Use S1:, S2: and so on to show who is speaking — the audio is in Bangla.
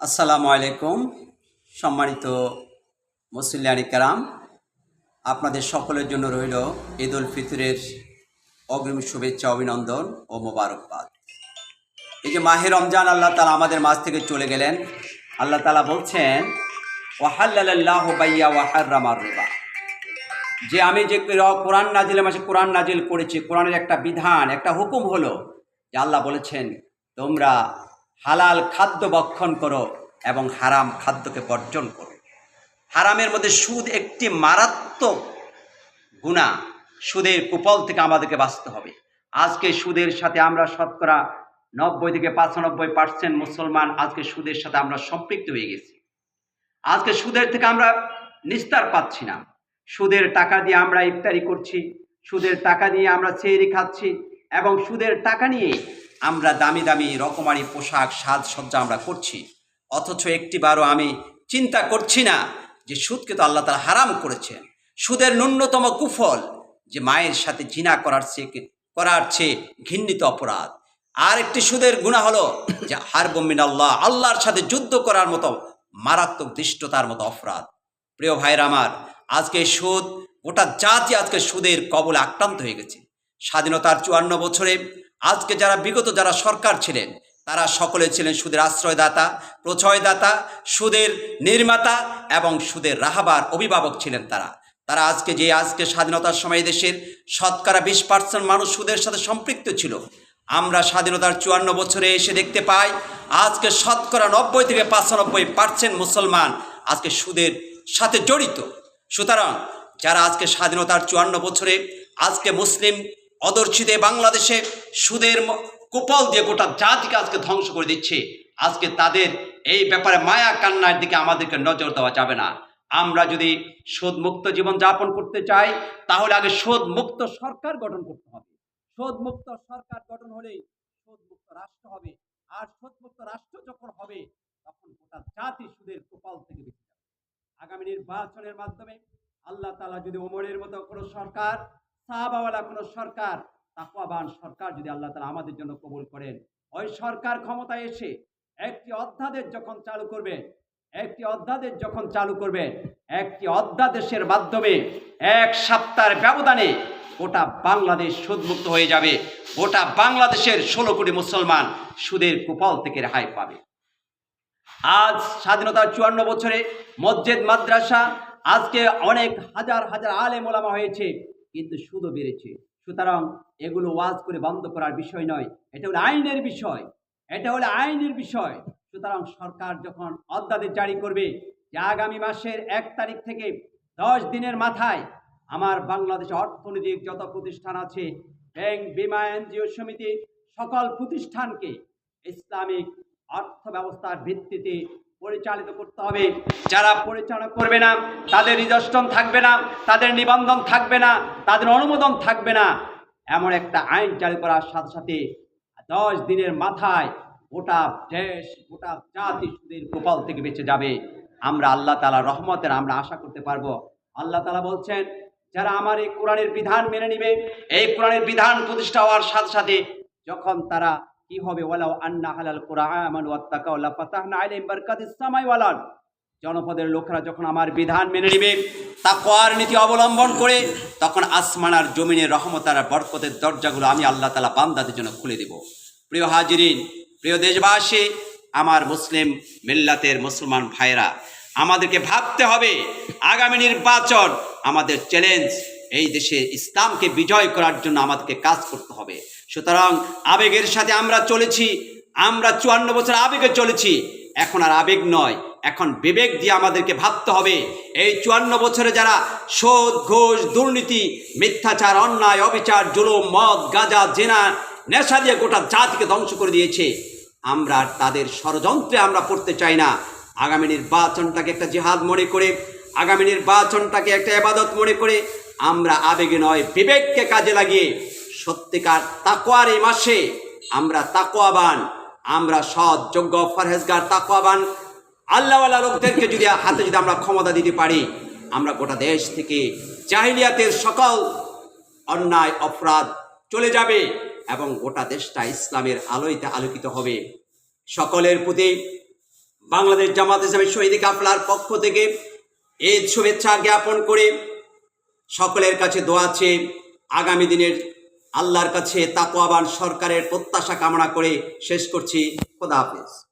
S1: আসসালামু আলাইকুম, সম্মানিত মুসল্লিয়ানি কারাম। আপনাদের সকলের জন্য রইল ঈদ উল ফিতরের অগ্রিম শুভেচ্ছা, অভিনন্দন ও মোবারকবাদ। এই যে মাহে রমজান, আল্লাহ তালা আমাদের মাঝ থেকে চলে গেলেন। আল্লাহ তালা বলছেন ওয়াহাল্লাহ বাইয়া ওয়াহার রেবা। যে আমি যে কোরআন নাজিলের মাসে কোরআন নাজিল করেছি, কোরআনের একটা বিধান, একটা হুকুম হলো যে আল্লাহ বলেছেন, তোমরা হালাল খাদ্য বক্ষণ করো এবং হারাম খাদ্যকে বর্জন করো। হারামের মধ্যে সুদ একটি মারাত্মক গুণা। সুদের কুপল থেকে আমাদেরকে বাঁচতে হবে। আজকে সুদের সাথে আমরা শতকরা নব্বই থেকে পাঁচানব্বই পার্সেন্ট মুসলমান আজকে সুদের সাথে আমরা সম্পৃক্ত হয়ে গেছি। আজকে সুদের থেকে আমরা নিস্তার পাচ্ছি না। সুদের টাকা দিয়ে আমরা ইফতারি করছি, সুদের টাকা দিয়ে আমরা চেরি খাচ্ছি এবং সুদের টাকা নিয়ে আমরা দামি দামি রকমারি পোশাক সাজসজ্জা আমরা করছি। অথচ একটিবারও আমি চিন্তা করছি না যে সুদকে তো আল্লাহ তারা হারাম করেছেন। সুদের ন্যূনতম কুফল যে মায়ের সাথে জিনা করার চেয়ে করার চেয়ে ঘৃণিত অপরাধ। আর একটি সুদের গুণা হলো যে হারবমিন আল্লাহ আল্লাহর সাথে যুদ্ধ করার মতো মারাত্মক দৃষ্টতার মতো অপরাধ। প্রিয় ভাইয়ের আমার, আজকে সুদ, গোটা জাতি আজকে সুদের কবলে আক্রান্ত হয়ে গেছে। স্বাধীনতার চুয়ান্ন বছরে আজকে যারা বিগত যারা সরকার ছিলেন, তারা সকলে ছিলেন সুদের আশ্রয়দাতা, প্রচয়দাতা, সুদের নির্মাতা এবং সুদের রাহাবার অভিভাবক ছিলেন তারা। তারা আজকে যে আজকে স্বাধীনতার সময় দেশের শতকরা বিশ পার্সেন্ট মানুষ সুদের সাথে সম্পৃক্ত ছিল। আমরা স্বাধীনতার চুয়ান্ন বছরে এসে দেখতে পাই, আজকে শতকরা নব্বই থেকে পাঁচানব্বই পার্সেন্ট মুসলমান আজকে সুদের সাথে জড়িত। সুতরাং যারা আজকে স্বাধীনতার চুয়ান্ন বছরে, আজকে মুসলিম অদর্শিতে বাংলাদেশে সুদের কুপল দিয়ে গোটা জাতিকে আজকে ধ্বংস করে দিচ্ছে। আজকে তাদের এই ব্যাপারে মায়া কান্নার দিকে আমাদেরকে নজর দেওয়া যাবে না। আমরা যদি সুদমুক্ত জীবন যাপন করতে চাই, তাহলে আগে সুদমুক্ত সরকার গঠন করতে হবে। সুদমুক্ত সরকার গঠন হলেই সুদমুক্ত রাষ্ট্র হবে। আর সুদমুক্ত রাষ্ট্র যখন হবে, তখন গোটা জাতি সুদের কুপল থেকে বেঁচে যাবে। আগামী নির্বাচনের মাধ্যমে আল্লাহ তালা যদি ওমরের মতো কোনো সরকার সাহাবাওয়ালা কোনো সরকার, তাকওয়াবান সরকার যদি আল্লাহ তালা আমাদের জন্য কবুল করেন, ওই সরকার ক্ষমতায় এসে একটি অধ্যাদেশ যখন চালু করবে, একটি অধ্যাদেশ যখন চালু করবে, একটি অধ্যাদেশের মাধ্যমে এক সপ্তাহের ব্যবধানে গোটা বাংলাদেশ সুদমুক্ত হয়ে যাবে, গোটা বাংলাদেশের ষোলো কোটি মুসলমান সুদের কুপল থেকে রেহাই পাবে। আজ স্বাধীনতার চুয়ান্ন বছরে মসজিদ, মাদ্রাসা, আজকে অনেক হাজার হাজার আলেম ওলামা হয়েছে কিন্তু সুদও বেড়েছে। সুতরাং এগুলো ওয়াজ করে বন্ধ করার বিষয় নয়। এটা হলো আইনের বিষয়। এটা হলো আইনের বিষয়। সুতরাং সরকার যখন অধ্যাদেশ জারি করবে যে আগামী মাসের এক তারিখ থেকে দশ দিনের মাথায় আমার বাংলাদেশে অর্থনৈতিক যত প্রতিষ্ঠান আছে, ব্যাংক, বিমা, এনজিও সমিতি, সকল প্রতিষ্ঠানকে ইসলামিক অর্থ ব্যবস্থার ভিত্তিতে পরিচালিত করতে হবে। যারা পরিচালনা করবে না, তাদের রিজস্টন থাকবে না, তাদের নিবন্ধন থাকবে না, তাদের অনুমোদন থাকবে না। এমন একটা আইন চালু করার সাথে সাথে দশ দিনের মাথায় গোটা দেশ, গোটা জাতি সুদের গোপাল থেকে বেঁচে যাবে। আমরা আল্লাহ তালা রহমতের আমরা আশা করতে পারব। আল্লাহ তালা বলছেন, যারা আমার এই কোরআনের বিধান মেনে নিবে, এই কোরআনের বিধান প্রতিষ্ঠা হওয়ার সাথে সাথে যখন তারা কি হবে? ওয়ালাউ আন্না হালাল কোরআন ওয়াত্তাকাও লাফাতাহনা আলাইহিম বারকাতিস সামাই ওয়াল জনপদের লোকেরা যখন আমার বিধান মেনে নেবে, তাকওয়ার নীতি অবলম্বন করে, তখন আসমান আর জমিনের রহমত আর বরকতের দরজাগুলো আমি আল্লাহ তালা বান্দাদের জন্য খুলে দেব। প্রিয় হাজিরিন, প্রিয় দেশবাসী, আমার মুসলিম মিল্লাতের মুসলমান ভাইরা আমাদেরকে ভাবতে হবে, আগামী নির্বাচন আমাদের চ্যালেঞ্জ এই দেশে ইসলামকে বিজয় করার জন্য আমাদেরকে কাজ করতে হবে। সুতরাং আবেগের সাথে আমরা চলেছি, আমরা চুয়ান্ন বছর আবেগে চলেছি, এখন আর আবেগ নয়, এখন বিবেক দিয়ে আমাদেরকে ভাবতে হবে, এই চুয়ান্ন বছরে যারা সোদ ঘোষ, দুর্নীতি, মিথ্যাচার, অন্যায়, অবিচার, জুলুম, মদ, গাঁজা, জেনা, নেশা দিয়ে গোটা জাতিকে ধ্বংস করে দিয়েছে, আমরা তাদের ষড়যন্ত্রে আমরা পড়তে চাই না। আগামী নির্বাচনটাকে একটা জেহাদ মনে করে, আগামী নির্বাচনটাকে একটা এবাদত মনে করে, আমরা আবেগে নয়, বিবেককে কাজে লাগিয়ে সত্যিকার তাকোয়ার এই মাসে আমরা তাকোয়াবান আমরা সৎ, যোগ্য ফরহেজগার তাকোয়াবান আল্লাহওয়ালা লোকদেরকে যদি হাতে যদি আমরা ক্ষমতা দিতে পারি, আমরা গোটা দেশ থেকে জাহিলিয়াতের সকল অন্যায়, অপরাধ চলে যাবে এবং গোটা দেশটা ইসলামের আলোয়তে আলোকিত হবে। সকলের প্রতি বাংলাদেশ জামাত ইসলামী শহীদ কাফলার পক্ষ থেকে ঈদ শুভেচ্ছা জ্ঞাপন করে সকলের কাছে দোয়া চেয়ে আগামী দিনের আল্লাহর কাছে তাকোয়াবান সরকারের প্রত্যাশা কামনা করে শেষ করছি। খোদা হাফেজ।